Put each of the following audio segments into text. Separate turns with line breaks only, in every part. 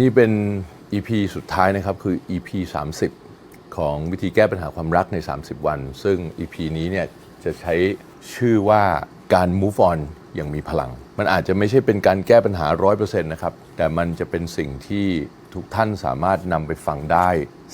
นี่เป็น EP สุดท้ายนะครับ คือ EP 30 ของวิธีแก้ปัญหาความรักใน 30 วัน ซึ่ง EP นี้เนี่ยจะใช้ชื่อว่าการ move on อย่างมีพลัง มันอาจจะไม่ใช่เป็นการแก้ปัญหา 100%นะครับ แต่มันจะเป็นสิ่งที่ทุกท่านสามารถนำไปฟังได้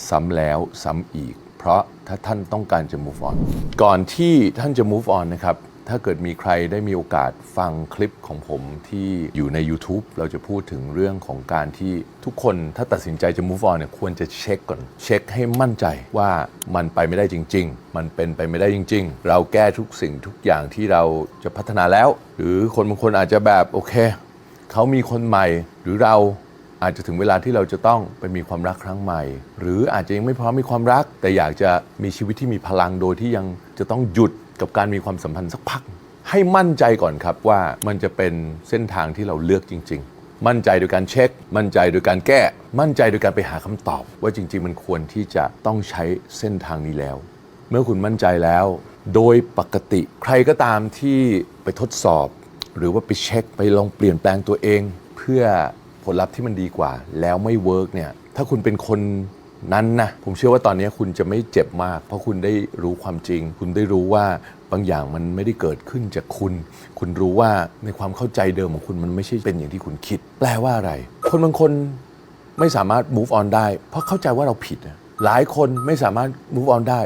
ซ้ำแล้วซ้ำอีก เพราะถ้าท่านต้องการจะ move on ก่อนที่ท่านจะ move on นะครับ ถ้าเกิดมีใครได้มีโอกาสฟังคลิปของผมที่อยู่ใน YouTube เราจะพูดถึงเรื่องของการที่ทุกคนถ้าตัดสินใจจะ move on เนี่ยควรจะเช็คก่อน เช็คให้มั่นใจว่ามันไปไม่ได้จริง ๆ มันเป็นไปไม่ได้จริง ๆ เราแก้ทุกสิ่งทุกอย่างที่เราจะพัฒนาแล้ว หรือคนบางคนอาจจะแบบโอเค เขามีคนใหม่ หรือเราอาจจะถึงเวลาที่เราจะต้องไปมีความรักครั้งใหม่ หรืออาจจะยังไม่พร้อมมีความรัก แต่อยากจะมีชีวิตที่มีพลังโดยที่ยังจะต้องหยุด กับการมีความสัมพันธ์สักพัก ให้มั่นใจก่อนครับว่ามันจะเป็นเส้นทางที่เราเลือกจริง ๆ มั่นใจโดยการเช็ค มั่นใจโดยการแก้ มั่นใจโดยการไปหาคำตอบ ว่าจริง ๆ มันควรที่จะต้องใช้เส้นทางนี้แล้ว เมื่อคุณมั่นใจแล้ว โดยปกติใครก็ตามที่ไปทดสอบ หรือว่าไปเช็คไปลองเปลี่ยนแปลงตัวเอง เพื่อผลลัพธ์ที่มันดีกว่า แล้วไม่เวิร์กเนี่ยถ้าคุณเป็นคน นั้นนะผมเชื่อว่าตอนนี้คุณจะไม่เจ็บมาก เพราะคุณได้รู้ความจริง คุณได้รู้ว่าบางอย่างมันไม่ได้เกิดขึ้นจากคุณ คุณรู้ว่าในความเข้าใจเดิมของคุณมันไม่ใช่เป็นอย่างที่คุณคิด แปลว่าอะไร คนบางคนไม่สามารถ move on ได้ เพราะเข้าใจว่าเราผิด หลายคนไม่สามารถ move on ได้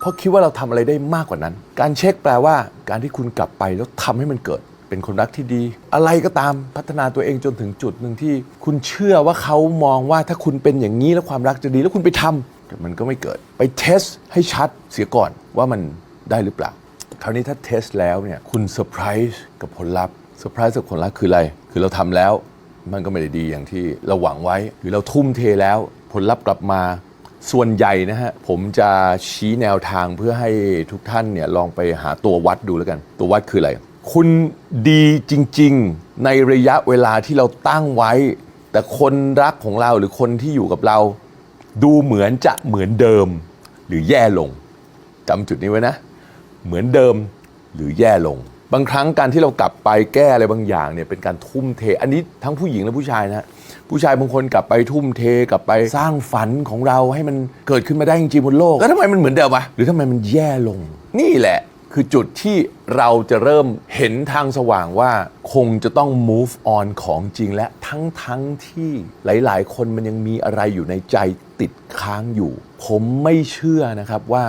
เพราะคิดว่าเราทำอะไรได้มากกว่านั้น การเช็คแปลว่า การที่คุณกลับไปแล้วทำให้มันเกิด เป็นคนรักที่ดี อะไรก็ตามพัฒนาตัวเองจนถึงจุดหนึ่งที่คุณเชื่อว่าเขามองว่าถ้าคุณเป็นอย่างนี้แล้วความรักจะดีแล้วคุณไปทำแต่มันก็ไม่เกิด ไปเทสให้ชัดเสียก่อนว่ามันได้หรือเปล่า คราวนี้ถ้าเทสแล้วเนี่ยคุณเซอร์ไพรส์กับผลลัพธ์เซอร์ไพรส์กับผลลัพธ์คืออะไร คือเราทำแล้วมันก็ไม่ได้ดีอย่างที่เราหวังไว้ หรือเราทุ่มเทแล้วผลลัพธ์กลับมาส่วนใหญ่นะฮะ ผมจะชี้แนวทางเพื่อให้ทุกท่านเนี่ยลองไปหาตัววัดดูแล้วกัน ตัววัดคืออะไร คุณดีจริง ๆ ในระยะเวลาที่เราตั้งไว้ แต่คนรักของเราหรือคนที่อยู่กับเรา ดูเหมือนจะเหมือนเดิม หรือแย่ลงจำจุดนี้ไว้นะ เหมือนเดิมหรือแย่ลง บางครั้งการที่เรากลับไปแก้อะไรบางอย่างเนี่ยเป็นการทุ่มเท อันนี้ทั้งผู้หญิงและผู้ชายนะผู้ชายบางคนกลับไปทุ่มเทกลับไปสร้างฝันของเราให้มันเกิดขึ้นมาได้จริงๆบนโลก แล้วทำไมมันเหมือนเดิมวะหรือทำไมมันแย่ลง นี่แหละ คือจุดที่เราจะเริ่มเห็นทางสว่างว่าคงจะต้อง move on ของจริงและทั้งทั้งที่หลาย ๆ คนมันยังมีอะไรอยู่ในใจติดค้างอยู่ ผมไม่เชื่อนะครับว่า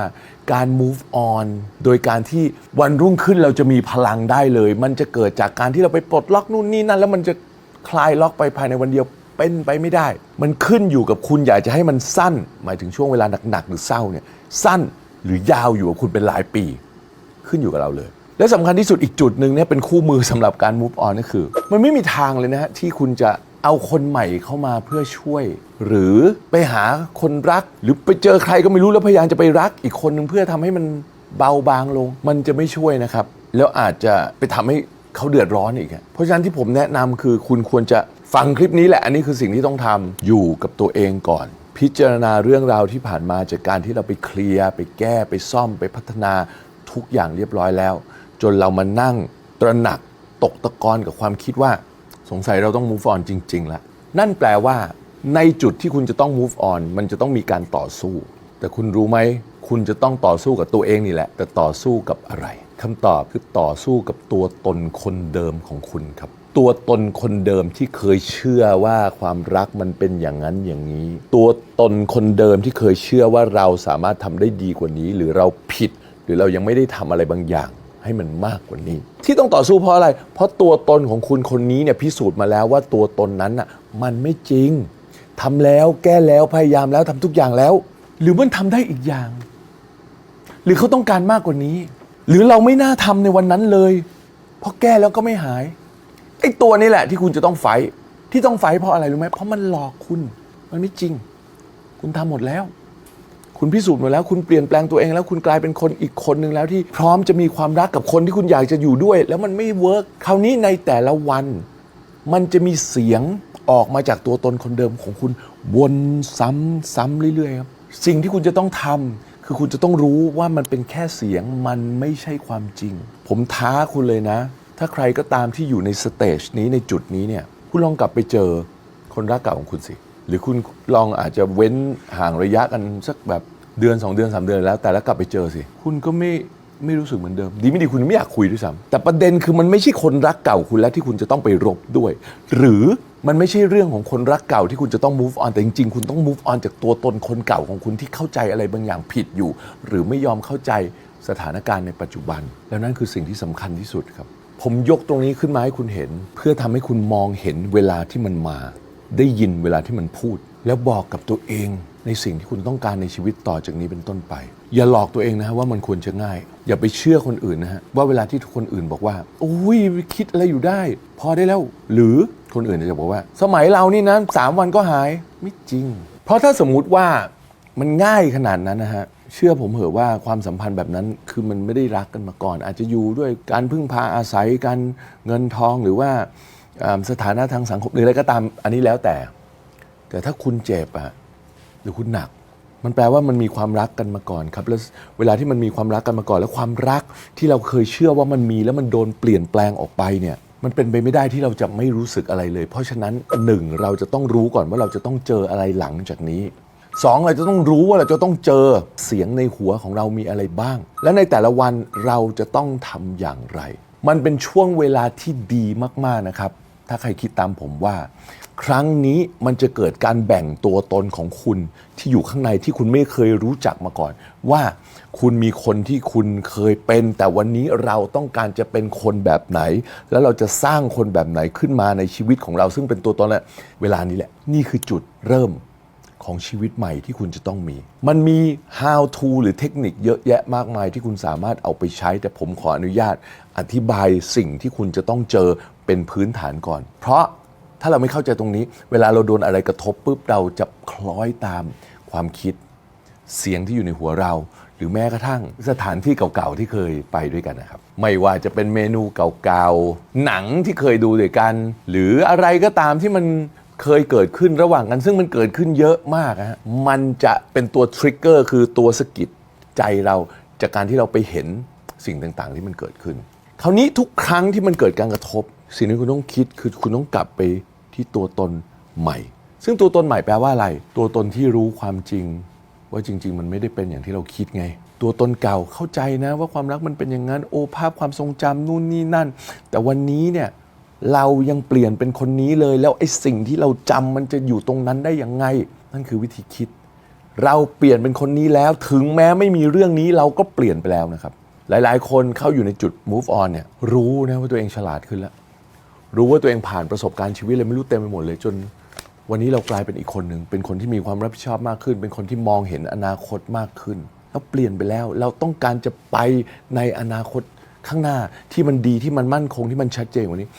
การ move on โดยการที่วันรุ่งขึ้นเราจะมีพลังได้เลย มันจะเกิดจากการที่เราไปปลดล็อกนู่นนี่นั่น แล้วมันจะคลายล็อกไปภายในวันเดียวเป็นไปไม่ได้ มันขึ้นอยู่กับคุณอยากจะให้มันสั้น หมายถึงช่วงเวลาหนักๆหรือเศร้าเนี่ยสั้นหรือยาวอยู่กับคุณเป็นหลายปี ขึ้นอยู่กับเราเลย และสำคัญที่สุดอีกจุดหนึ่งเนี่ยเป็นคู่มือสำหรับการ move on ก็คือ มันไม่มีทางเลยนะฮะที่คุณจะเอาคนใหม่เข้ามาเพื่อช่วย หรือไปหาคนรัก หรือไปเจอใครก็ไม่รู้แล้วพยายามจะไปรักอีกคนหนึ่งเพื่อทำให้มันเบาบางลง มันจะไม่ช่วยนะครับ แล้วอาจจะไปทำให้เขาเดือดร้อนอีก เพราะฉะนั้นที่ผมแนะนำคือคุณควรจะฟังคลิปนี้แหละ อันนี้คือสิ่งที่ต้องทำอยู่กับตัวเองก่อน พิจารณาเรื่องราวที่ผ่านมาจากการที่เราไปเคลียร์ ไปแก้ไปซ่อมไปพัฒนา ทุกอย่างเรียบร้อยแล้ว จนเรามานั่งตระหนักตกตะกอนกับความคิดว่าสงสัยเราต้อง move on จริงๆแล้วนั่นแปลว่า ในจุดที่คุณจะต้อง move on มันจะต้องมีการต่อสู้ แต่คุณรู้ไหม คุณจะต้องต่อสู้กับตัวเองนี่แหละ แต่ต่อสู้กับอะไรคำตอบคือต่อสู้กับตัวตนคนเดิมของคุณครับ ตัวตนคนเดิมที่เคยเชื่อว่าความรักมันเป็นอย่างนั้นอย่างนี้ ตัวตนคนเดิมที่เคยเชื่อว่าเราสามารถทำได้ดีกว่านี้ หรือเราผิด หรือเรายังไม่ได้ทำอะไรบางอย่างให้มันมากกว่านี้ ที่ต้องต่อสู้เพราะอะไร เพราะตัวตนของคุณคนนี้เนี่ยพิสูจน์มาแล้วว่าตัวตนนั้นน่ะมันไม่จริงทำแล้วแก้แล้วพยายามแล้วทำทุกอย่างแล้ว หรือมันทำได้อีกอย่าง หรือเขาต้องการมากกว่านี้ หรือเราไม่น่าทำในวันนั้นเลย เพราะแก้แล้วก็ไม่หายไอ้ตัวนี้แหละที่คุณจะต้องไฟที่ต้องไฟเพราะอะไรรู้ไหมเพราะมันหลอกคุณ มันไม่จริง คุณทำหมดแล้ว คุณพิสูจน์มดแล้ว คุณเปลี่ยนแปลงตัวเองแล้วคุณกลายเป็นคนอีกคนหนึ่งแล้วที่พร้อมจะมีความรักกับคนที่คุณอยากจะอยู่ด้วย แล้วมันไม่เวิร์กคราวนี้ในแต่ละวัน มันจะมีเสียงออกมาจากตัวตนคนเดิมของคุณวนซ้ำซ้ำเรื่อยๆครับสิ่งที่คุณจะต้องทำคือคุณจะต้องรู้ว่ามันเป็นแค่เสียงมันไม่ใช่ความจริง ผมท้าคุณเลยนะ ถ้าใครก็ตามที่อยู่ในสเตจนี้ในจุดนี้เนี่ยคุณลองกลับไปเจอคนรักเก่าของคุณสิ หรือคุณลองอาจจะเว้นห่างระยะกันสักแบบเดือน 2 เดือน 3 เดือนแล้ว แต่แล้วกลับไปเจอสิ คุณก็ไม่ไม่รู้สึกเหมือนเดิม ดีไม่ดีคุณไม่อยากคุยด้วยซ้ำแต่ประเด็นคือมันไม่ใช่คนรักเก่าคุณแล้วที่คุณจะต้องไปรบด้วย หรือมันไม่ใช่เรื่องของคนรักเก่าที่คุณจะต้อง move on แต่จริงๆ คุณต้อง move on จากตัวตนคนเก่าของคุณที่เข้าใจอะไรบางอย่างผิดอยู่ หรือไม่ยอมเข้าใจสถานการณ์ในปัจจุบัน แล้วนั่นคือสิ่งที่สำคัญที่สุดครับ ผมยกตรงนี้ขึ้นมาให้คุณเห็น เพื่อทำให้คุณมองเห็นเวลาที่มันมา ได้ยินเวลาที่มันพูด แล้วบอกกับตัวเองในสิ่งที่คุณต้องการในชีวิตต่อจากนี้เป็นต้นไป อย่าหลอกตัวเองนะฮะว่ามันควรจะง่าย อย่าไปเชื่อคนอื่นนะฮะว่าเวลาที่ทุกคนอื่นบอกว่าโอ้ยคิดอะไรอยู่ได้ พอได้แล้ว หรือคนอื่นจะบอกว่า สมัยเรานี่นะสามวันก็หายไม่จริง เพราะถ้าสมมุติว่ามันง่ายขนาดนั้นนะฮะเชื่อผมเหอะว่าความสัมพันธ์แบบนั้นคือมันไม่ได้รักกันมาก่อน อาจจะอยู่ด้วยการพึ่งพาอาศัยกันเงินทองหรือว่าอ่า สถานะทางสังคมหรืออะไรก็ตามอันนี้แล้วแต่ แต่ถ้าคุณเจ็บอะหรือคุณหนัก มันแปลว่ามันมีความรักกันมาก่อนครับแล้วเวลาที่มันมีความรักกันมาก่อน แล้วความรักที่เราเคยเชื่อว่ามันมีแล้วมันโดนเปลี่ยนแปลงออกไปเนี่ยมันเป็นไปไม่ได้ที่เราจะไม่รู้สึกอะไรเลย เพราะฉะนั้นหนึ่งเราจะต้องรู้ก่อนว่าเราจะต้องเจออะไรหลังจากนี้สองเราจะต้องรู้ว่าเราจะต้องเจอเสียงในหัวของเรามีอะไรบ้าง และในแต่ละวันเราจะต้องทำอย่างไร มันเป็นช่วงเวลาที่ดีมากๆนะครับ ถ้าใครคิดตามผมว่า ครั้งนี้มันจะเกิดการแบ่งตัวตนของคุณที่อยู่ข้างในที่คุณไม่เคยรู้จักมาก่อน ว่าคุณมีคนที่คุณเคยเป็น แต่วันนี้เราต้องการจะเป็นคนแบบไหน แล้วเราจะสร้างคนแบบไหนขึ้นมาในชีวิตของเรา ซึ่งเป็นตัวตนแหละเวลานี้แหละ นี่คือจุดเริ่มของชีวิตใหม่ที่คุณจะต้องมี มันมี how to หรือเทคนิคเยอะแยะมากมายที่คุณสามารถเอาไปใช้ แต่ผมขออนุญาตอธิบายสิ่งที่คุณจะต้องเจอ เป็นพื้นฐานก่อน เพราะถ้าเราไม่เข้าใจตรงนี้ เวลาเราโดนอะไรกระทบปุ๊บเราจะคล้อยตามความคิดเสียงที่อยู่ในหัวเรา หรือแม้กระทั่งสถานที่เก่าๆที่เคยไปด้วยกันนะครับ ไม่ว่าจะเป็นเมนูเก่าๆหนังที่เคยดูด้วยกัน หรืออะไรก็ตามที่มันเคยเกิดขึ้นระหว่างกัน ซึ่งมันเกิดขึ้นเยอะมากนะฮะมันจะเป็นตัวทริกเกอร์คือตัวสกิดใจเราจากการที่เราไปเห็นสิ่งต่างๆ ที่มันเกิดขึ้น คราวนี้ทุกครั้งที่มันเกิดการกระทบ สิ่งที่คุณต้องคิดคือคุณต้องกลับไปที่ตัวตนใหม่ ซึ่งตัวตนใหม่แปลว่าอะไร ตัวตนที่รู้ความจริง ว่าจริง ๆ มันไม่ได้เป็นอย่างที่เราคิดไง ตัวตนเก่าเข้าใจนะว่าความรักมันเป็นอย่างนั้นโอ้ภาพความทรงจำนู่นนี่นั่น แต่วันนี้เนี่ยเรายังเปลี่ยนเป็นคนนี้เลย แล้วไอ้สิ่งที่เราจำมันจะอยู่ตรงนั้นได้ยังไง นั่นคือวิธีคิด เราเปลี่ยนเป็นคนนี้แล้วถึงแม้ไม่มีเรื่องนี้เราก็เปลี่ยนไปแล้วนะครับ หลาย ๆ คนเข้าอยู่ในจุด move on เนี่ยรู้นะว่าตัวเองฉลาดขึ้นแล้ว รู้ว่าตัวเองผ่านประสบการณ์ชีวิตเลยไม่รู้เต็มไปหมดเลย จนวันนี้เรากลายเป็นอีกคนหนึ่งเป็นคนที่มีความรับผิดชอบมากขึ้น เป็นคนที่มองเห็นอนาคตมากขึ้นแล้วเปลี่ยนไปแล้วเราต้องการจะไปในอนาคตข้างหน้าที่มันดีที่มันมั่นคงที่มันชัดเจนกว่านี้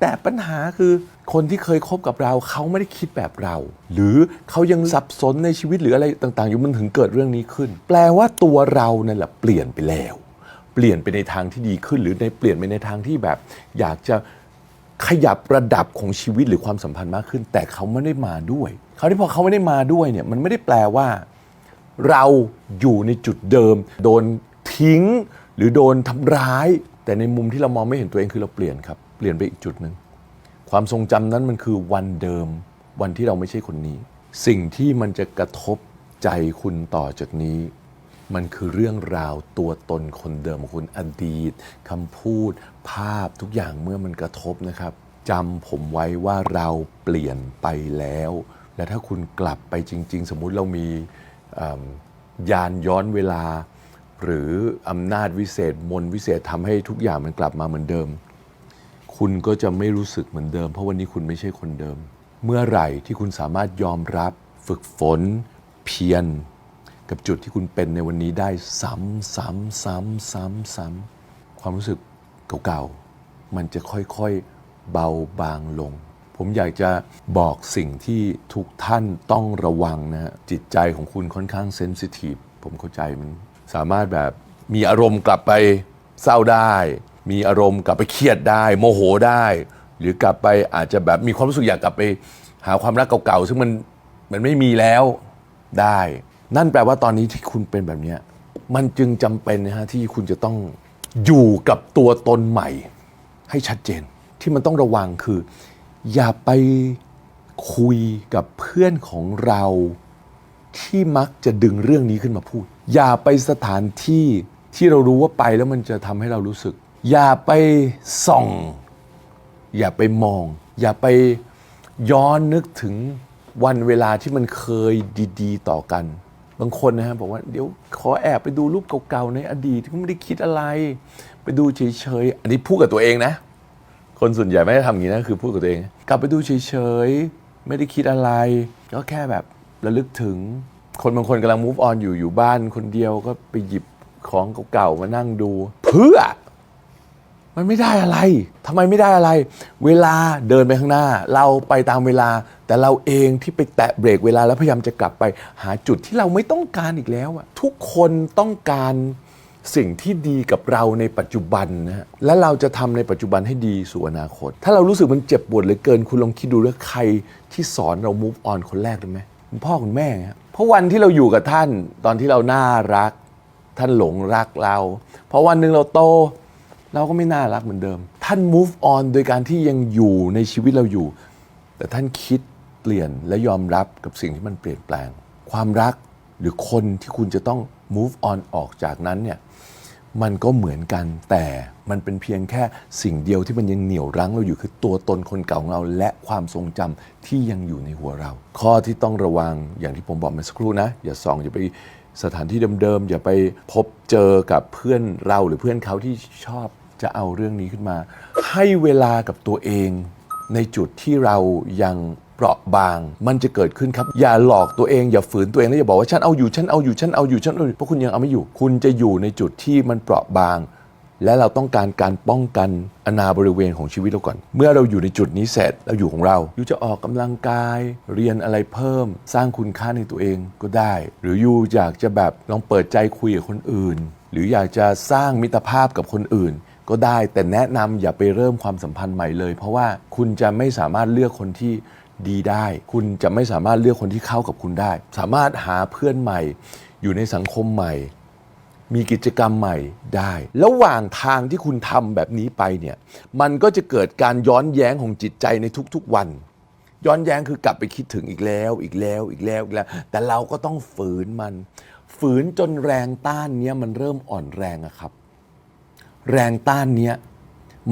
แต่ปัญหาคือคนที่เคยคบกับเราเขาไม่ได้คิดแบบเรา หรือเขายังสับสนในชีวิตหรืออะไรต่าง ๆ อยู่มันถึงเกิดเรื่องนี้ขึ้น แปลว่าตัวเรานั่นแหละเปลี่ยนไปแล้ว เปลี่ยนไปในทางที่ดีขึ้น หรือในเปลี่ยนไปในทางที่แบบ อยากจะ ขยับระดับของชีวิตหรือความสัมพันธ์มากขึ้น แต่เขาไม่ได้มาด้วยเขาวที่พอเขาไม่ได้มาด้วยเนี่ยมันไม่ได้แปลว่า เราอยู่ในจุดเดิม โดนทิ้ง หรือโดนทำร้าย แต่ในมุมที่เรามองไม่เห็นตัวเองคือเราเปลี่ยนครับ เปลี่ยนไปอีกจุดหนึ่งความทรงจำนั้นมันคือวันเดิม วันที่เราไม่ใช่คนนี้ สิ่งที่มันจะกระทบใจคุณต่อจากนี้ มันคือเรื่องราวตัวตนคนเดิมของคุณอดีตคำพูด ภาพทุกอย่างเมื่อมันกระทบนะครับจำผมไว้ว่าเราเปลี่ยนไปแล้ว และถ้าคุณกลับไปจริง ๆ สมมุติเรามียานย้อนเวลา หรืออำนาจวิเศษมนวิเศษทำให้ทุกอย่างมันกลับมาเหมือนเดิม คุณก็จะไม่รู้สึกเหมือนเดิม เพราะวันนี้คุณไม่ใช่คนเดิม เมื่อไหร่ที่คุณสามารถยอมรับ ฝึกฝน เพียร กับจุดที่คุณเป็นในวันนี้ได้ซ้ำซ้ำซ้ำซ้ำซ้ำความรู้สึกเก่าๆ มันจะค่อยๆเบาบางลง ผมอยากจะบอกสิ่งที่ทุกท่านต้องระวังนะฮะจิตใจของคุณค่อนข้างเซนซิทีฟผมเข้าใจมันสามารถแบบมีอารมณ์กลับไปเศร้าได้ มีอารมณ์กลับไปเครียดได้ โมโหได้ หรือกลับไปอาจจะแบบมีความรู้สึกอยากกลับไป หาความรักเก่าๆซึ่งมันมันไม่มีแล้วได้ นั่นแปลว่าตอนนี้ที่คุณเป็นแบบเนี้ยมันจึงจำเป็นนะฮะที่คุณจะต้องอยู่กับตัวตนใหม่ ให้ชัดเจน ที่มันต้องระวังคือ อย่าไปคุยกับเพื่อนของเรา ที่มักจะดึงเรื่องนี้ขึ้นมาพูด อย่าไปสถานที่ที่เรารู้ว่าไปแล้วมันจะทำให้เรารู้สึก อย่าไปส่อง อย่าไปมอง อย่าไปย้อนนึกถึงวันเวลาที่มันเคยดี ๆ ต่อกัน บางคนนะฮะบอกว่าเดี๋ยวขอแอบไปดูรูปเก่าๆในอดีตก็ไม่ได้คิดอะไร ไปดูเฉยๆอันนี้พูดกับตัวเองนะ คนส่วนใหญ่ไม่ได้ทำอย่างนี้นะคือพูดกับตัวเอง กลับไปดูเฉยๆไม่ได้คิดอะไร ก็แค่แบบระลึกถึง คนบางคนกำลัง move on อยู่อยู่บ้านคนเดียวก็ไปหยิบของเก่าๆมานั่งดู เพื่อ มันไม่ได้อะไรทำไมไม่ได้อะไร เวลาเดินไปข้างหน้า เราไปตามเวลา แต่เราเองที่ไปแตะเบรกเวลาแล้วพยายามจะกลับไปหาจุดที่เราไม่ต้องการอีกแล้วอะทุกคนต้องการสิ่งที่ดีกับเราในปัจจุบันนะฮะและเราจะทำในปัจจุบันให้ดีสู่อนาคต ถ้าเรารู้สึกมันเจ็บปวดเหลือเกิน คุณลองคิดดูว่าใครที่สอนเรา move on คนแรกเลยไหมคุณพ่อคุณแม่ฮะเพราะวันที่เราอยู่กับท่านตอนที่เราน่ารัก ท่านหลงรักเรา เพราะวันหนึ่งเราโต เราก็ไม่น่ารักเหมือนเดิม ท่าน move on โดยการที่ยังอยู่ในชีวิตเราอยู่ แต่ท่านคิดเปลี่ยนและยอมรับกับสิ่งที่มันเปลี่ยนแปลง ความรักหรือคนที่คุณจะต้อง move on ออกจากนั้นเนี่ยมันก็เหมือนกันแต่มันเป็นเพียงแค่สิ่งเดียวที่มันยังเหนี่ยวรั้งเราอยู่คือตัวตนคนเก่าของเราและความทรงจำที่ยังอยู่ในหัวเรา ข้อที่ต้องระวังอย่างที่ผมบอกเมื่อสักครู่นะ อย่าส่องอย่าไปสถานที่เดิมๆอย่าไปพบเจอกับเพื่อนเราหรือเพื่อนเขาที่ชอบ จะเอาเรื่องนี้ขึ้นมา ให้เวลากับตัวเองในจุดที่เรายังเปราะบาง มันจะเกิดขึ้นครับ อย่าหลอกตัวเองอย่าฝืนตัวเองแล้วอย่าบอกว่าฉันเอาอยู่ฉันเอาอยู่ฉันเอาอยู่ฉันเอาอยู่เพราะคุณยังเอาไม่อยู่ คุณจะอยู่ในจุดที่มันเปราะบาง และเราต้องการการป้องกันอนาบริเวณของชีวิตเราก่อน เมื่อเราอยู่ในจุดนี้เสร็จเราอยู่ของเราอยู่จะออกกำลังกาย เรียนอะไรเพิ่ม สร้างคุณค่าในตัวเองก็ได้ หรืออยู่อยากจะแบบลองเปิดใจคุยกับคนอื่น หรืออยากจะสร้างมิตรภาพกับคนอื่น ก็ได้แต่แนะนำอย่าไปเริ่มความสัมพันธ์ใหม่เลย เพราะว่าคุณจะไม่สามารถเลือกคนที่ดีได้ คุณจะไม่สามารถเลือกคนที่เข้ากับคุณได้ สามารถหาเพื่อนใหม่ อยู่ในสังคมใหม่ มีกิจกรรมใหม่ได้ระหว่างทางที่คุณทำแบบนี้ไปเนี่ยมันก็จะเกิดการย้อนแย้งของจิตใจในทุกๆวัน ย้อนแย้งคือกลับไปคิดถึงอีกแล้ว อีกแล้วอีกแล้วอีกแล้ว แต่เราก็ต้องฝืนมัน ฝืนจนแรงต้านเนี้ยมันเริ่มอ่อนแรงอะครับ แรงต้านเนี้ย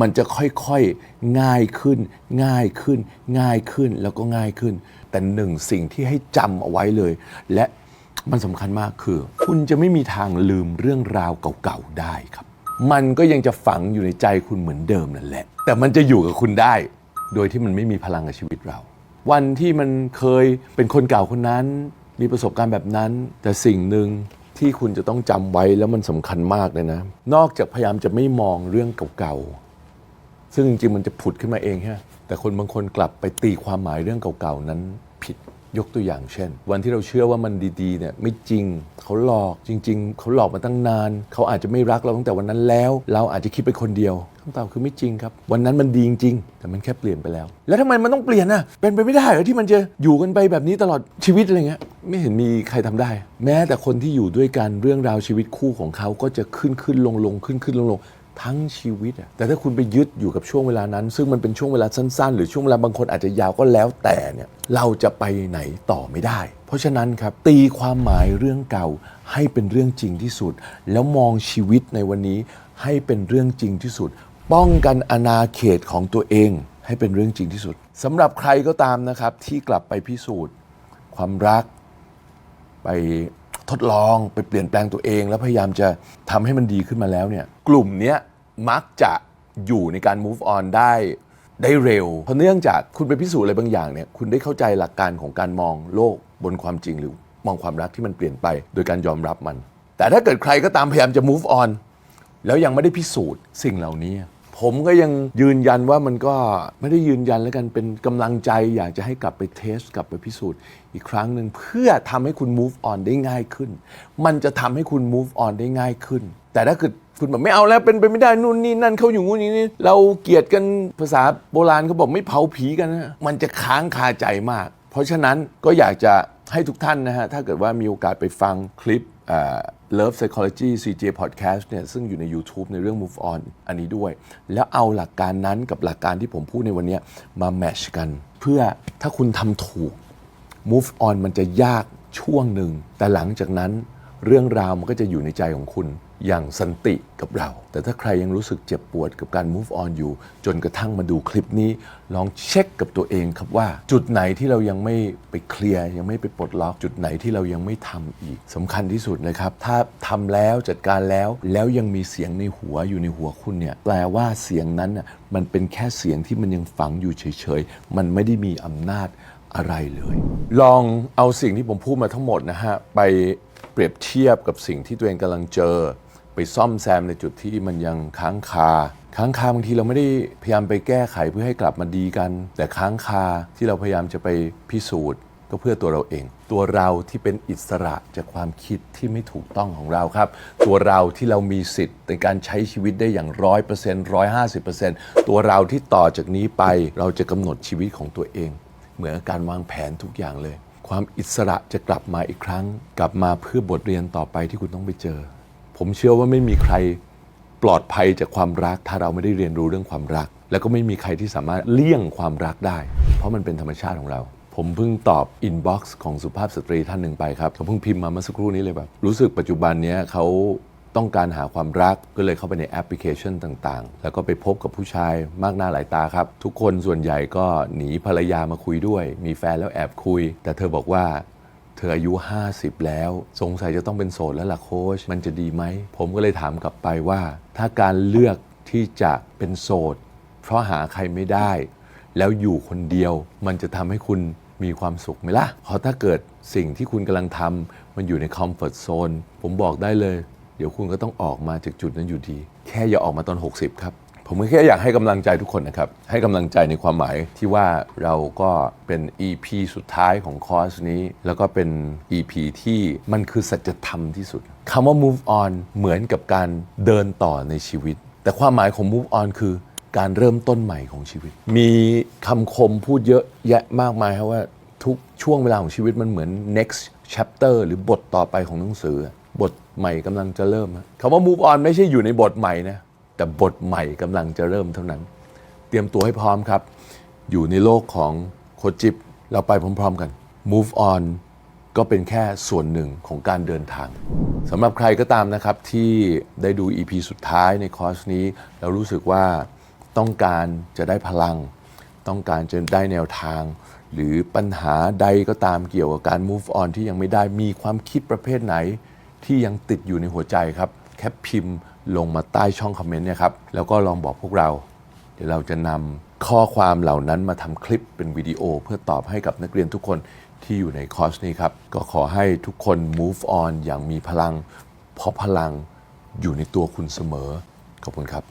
มันจะค่อยๆง่ายขึ้น ง่ายขึ้น ง่ายขึ้นแล้วก็ง่ายขึ้น แต่หนึ่งสิ่งที่ให้จำเอาไว้เลย และมันสำคัญมากคือ คุณจะไม่มีทางลืมเรื่องราวเก่าๆได้ครับ มันก็ยังจะฝังอยู่ในใจคุณเหมือนเดิมนั่นแหละ แต่มันจะอยู่กับคุณได้ โดยที่มันไม่มีพลังกับชีวิตเรา วันที่มันเคยเป็นคนเก่าคนนั้น มีประสบการณ์แบบนั้น แต่สิ่งหนึ่ง ที่คุณจะต้องจำไว้แล้วมันสำคัญมากเลยนะ นอกจากพยายามจะไม่มองเรื่องเก่าๆ ซึ่งจริงๆมันจะผุดขึ้นมาเองฮะแต่คนบางคนกลับไปตีความหมายเรื่องเก่าๆนั้นผิด ยกตัวอย่างเช่น วันที่เราเชื่อว่ามันดีๆเนี่ยไม่จริงเขาหลอกจริง ๆ เขาหลอกมาตั้งนาน เขาอาจจะไม่รักเราตั้งแต่วันนั้นแล้ว เราอาจจะคิดไปคนเดียวคำตอบคือไม่จริงครับ วันนั้นมันดีจริงๆแต่มันแค่เปลี่ยนไปแล้ว แล้วทำไมมันต้องเปลี่ยนน่ะเป็นไปไม่ได้เหรอที่มันจะอยู่กันไปแบบนี้ตลอดชีวิตอะไรเงี้ยไม่เห็นมีใครทำได้ แม้แต่คนที่อยู่ด้วยกันเรื่องราวชีวิตคู่ของเขาก็จะขึ้นขึ้นลงลงขึ้นขึ้นลงลง ทั้งชีวิตอะแต่ถ้าคุณไปยึดอยู่กับช่วงเวลานั้น ซึ่งมันเป็นช่วงเวลาสั้นๆ หรือช่วงเวลาบางคนอาจจะยาวก็แล้วแต่เนี่ยเราจะไปไหนต่อไม่ได้ เพราะฉะนั้นครับตีความหมายเรื่องเก่าให้เป็นเรื่องจริงที่สุด แล้วมองชีวิตในวันนี้ให้เป็นเรื่องจริงที่สุด ป้องกันอนาเขตของตัวเอง ให้เป็นเรื่องจริงที่สุดสำหรับใครก็ตามนะครับที่กลับไปพิสูจน์ ความรักไป ทดลองไปเปลี่ยนแปลงตัวเอง แล้วพยายามจะทำให้มันดีขึ้นมาแล้วเนี่ยกลุ่มเนี้ยมักจะอยู่ในการ move on ได้ได้เร็ว เพราะเนื่องจากคุณไปพิสูจน์อะไรบางอย่างเนี่ยคุณได้เข้าใจหลักการของการมองโลกบนความจริงหรือมองความรักที่มันเปลี่ยนไปโดยการยอมรับมัน แต่ถ้าเกิดใครก็ตามพยายามจะ move on แล้วยังไม่ได้พิสูจน์สิ่งเหล่านี้ ผมก็ยังยืนยันว่ามันก็ไม่ได้ยืนยันแล้วกันเป็นกำลังใจ อยากจะให้กลับไปเทส กลับไปพิสูจน์อีกครั้งหนึ่งเพื่อทำให้คุณ move on ได้ง่ายขึ้น มันจะทำให้คุณ move on ได้ง่ายขึ้น แต่ถ้าเกิดคุณแบบไม่เอาแล้วเป็นไปไม่ได้นู่นนี่นั่นเขาอยู่งูนนี่นี่เราเกลียดกันภาษาโบราณเขาบอกไม่เผาผีกันนะมันจะค้างคาใจมาก เพราะฉะนั้นก็อยากจะให้ทุกท่านนะฮะถ้าเกิดว่ามีโอกาสไปฟังคลิป Love Psychology CJ Podcast เนี่ยซึ่งอยู่ใน YouTube ในเรื่อง Move On อันนี้ด้วย แล้วเอาหลักการนั้นกับหลักการที่ผมพูดในวันนี้มาแมชกัน เพื่อถ้าคุณทำถูก move on มันจะยากช่วงหนึ่ง แต่หลังจากนั้นเรื่องราวมันก็จะอยู่ในใจของคุณ อย่างสันติกับเรา แต่ถ้าใครยังรู้สึกเจ็บปวดกับการ move on อยู่ จนกระทั่งมาดูคลิปนี้ ลองเช็คกับตัวเองครับว่า จุดไหนที่เรายังไม่ไปเคลียร์ยังไม่ไปปลดล็อกจุดไหนที่เรายังไม่ทำอีกสำคัญที่สุดนะครับ ถ้าทำแล้วจัดการแล้วแล้วยังมีเสียงในหัวอยู่ในหัวคุณเนี่ยแปลว่าเสียงนั้นน่ะมันเป็นแค่เสียงที่มันยังฝังอยู่เฉยๆมันไม่ได้มีอำนาจอะไรเลย ลองเอาสิ่งที่ผมพูดมาทั้งหมดนะฮะไปเปรียบเทียบกับสิ่งที่ตัวเองกำลังเจอ ไปซ่อมแซมในจุดที่มันยังค้างคา ค้างคาบางทีเราไม่ได้พยายามไปแก้ไขเพื่อให้กลับมาดีกัน แต่ค้างคาที่เราพยายามจะไปพิสูจน์ ก็เพื่อตัวเราเอง ตัวเราที่เป็นอิสระจากความคิดที่ไม่ถูกต้องของเราครับ ตัวเราที่เรามีสิทธิ์ในการใช้ชีวิตได้อย่างร้อยเปอร์เซ็นต์ร้อยห้าสิบเปอร์เซ็นต์ตัวเราที่ต่อจากนี้ไปเราจะกำหนดชีวิตของตัวเอง เหมือนกับการวางแผนทุกอย่างเลย ความอิสระจะกลับมาอีกครั้ง กลับมาเพื่อบทเรียนต่อไปที่คุณต้องไปเจอ ผมเชื่อว่าไม่มีใครปลอดภัยจากความรัก ถ้าเราไม่ได้เรียนรู้เรื่องความรัก แล้วก็ไม่มีใครที่สามารถเลี่ยงความรักได้ เพราะมันเป็นธรรมชาติของเรา ผมเพิ่งตอบอินบ็อกซ์ของสุภาพสตรีท่านหนึ่งไปครับเขาเพิ่งพิมพ์มาเมื่อสักครู่นี้เลยแบบรู้สึกปัจจุบันเนี้ยเขาต้องการหาความรักก็เลยเข้าไปในแอปพลิเคชันต่างๆ แล้วก็ไปพบกับผู้ชายมากหน้าหลายตาครับ ทุกคนส่วนใหญ่ก็หนีภรรยามาคุยด้วย มีแฟนแล้วแอบคุย แต่เธอบอกว่า ธออายุ 50 แล้ว สงสัยจะต้องเป็นโสดแล้วล่ะโค้ชมันจะดีไหม ผมก็เลยถามกลับไปว่า ถ้าการเลือกที่จะเป็นโสด เพราะหาใครไม่ได้ แล้วอยู่คนเดียว มันจะทำให้คุณมีความสุขไหมล่ะเพราะถ้าเกิดสิ่งที่คุณกำลังทำมันอยู่ในคอมฟอร์ z โซนผมบอกได้เลย เดี๋ยวคุณก็ต้องออกมาจากจุดนั้นอยู่ดี แค่อย่าออกมาตอน 60 ครับ ผมก็แค่อยากให้กำลังใจทุกคนนะครับ ให้กำลังใจในความหมายที่ว่าเราก็เป็น EP สุดท้ายของคอร์สนี้ แล้วก็เป็น EP ที่มันคือสัจธรรมที่สุดคำว่า move on เหมือนกับการเดินต่อในชีวิต แต่ความหมายของ move on คือการเริ่มต้นใหม่ของชีวิต มีคำคมพูดเยอะแยะมากมายครับว่าทุกช่วงเวลาของชีวิตมันเหมือน next chapter หรือบทต่อไปของหนังสือบทใหม่กำลังจะเริ่มคำว่า move on ไม่ใช่อยู่ในบทใหม่นะ แต่บทใหม่กำลังจะเริ่มเท่านั้น เตรียมตัวให้พร้อมครับ อยู่ในโลกของโคจิบเราไปพร้อมๆกัน move on ก็เป็นแค่ส่วนหนึ่งของการเดินทางสำหรับใครก็ตามนะครับที่ได้ดู EP สุดท้ายในคอร์สนี้ แล้วรู้สึกว่าต้องการจะได้พลัง ต้องการจะได้แนวทาง หรือปัญหาใดก็ตามเกี่ยวกับการ move on ที่ยังไม่ได้มีความคิดประเภทไหน ที่ยังติดอยู่ในหัวใจครับ แค่พิมพ์ ลงมาใต้ช่องคอมเมนต์เนี่ยครับ แล้วก็ลองบอกพวกเรา เดี๋ยวเราจะนำข้อความเหล่านั้นมาทำคลิปเป็นวิดีโอ เพื่อตอบให้กับนักเรียนทุกคนที่อยู่ในคอร์สนี้ครับ ก็ขอให้ทุกคน move on อย่างมีพลัง เพราะพลังอยู่ในตัวคุณเสมอ ขอบคุณครับ